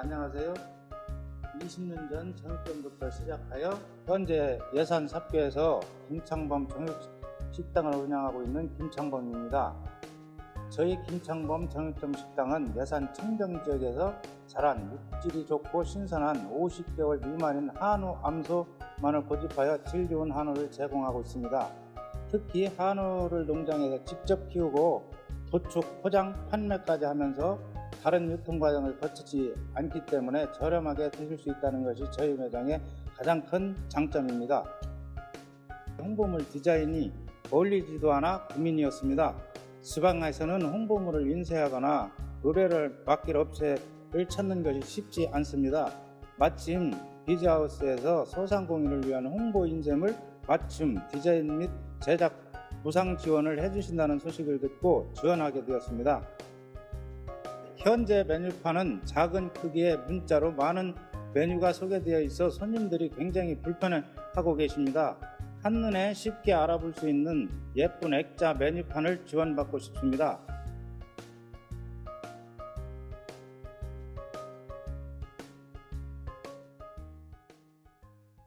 안녕하세요. 20년 전 정육점부터 시작하여 현재 예산 삽교에서 김창범 정육 식당을 운영하고 있는 김창범입니다. 저희 김창범 정육점 식당은 예산 청정 지역에서 자란 육질이 좋고 신선한 50개월 미만인 한우 암소만을 고집하여 질 좋은 한우를 제공하고 있습니다. 특히 한우를 농장에서 직접 키우고 도축, 포장, 판매까지 하면서 다른 유통 과정을 거치지 않기 때문에 저렴하게 드실 수 있다는 것이 저희 매장의 가장 큰 장점입니다. 홍보물 디자인이 어울리지도 않아 고민이었습니다. 지방에서는 홍보물을 인쇄하거나 의뢰를 맡길 업체를 찾는 것이 쉽지 않습니다. 마침 비즈하우스에서 소상공인을 위한 홍보 인쇄물 맞춤 디자인 및 제작 보상 지원을 해주신다는 소식을 듣고 지원하게 되었습니다. 현재 메뉴판은 작은 크기의 문자로 많은 메뉴가 소개되어 있어 손님들이 굉장히 불편해하고 계십니다. 한눈에 쉽게 알아볼 수 있는 예쁜 액자 메뉴판을 지원받고 싶습니다.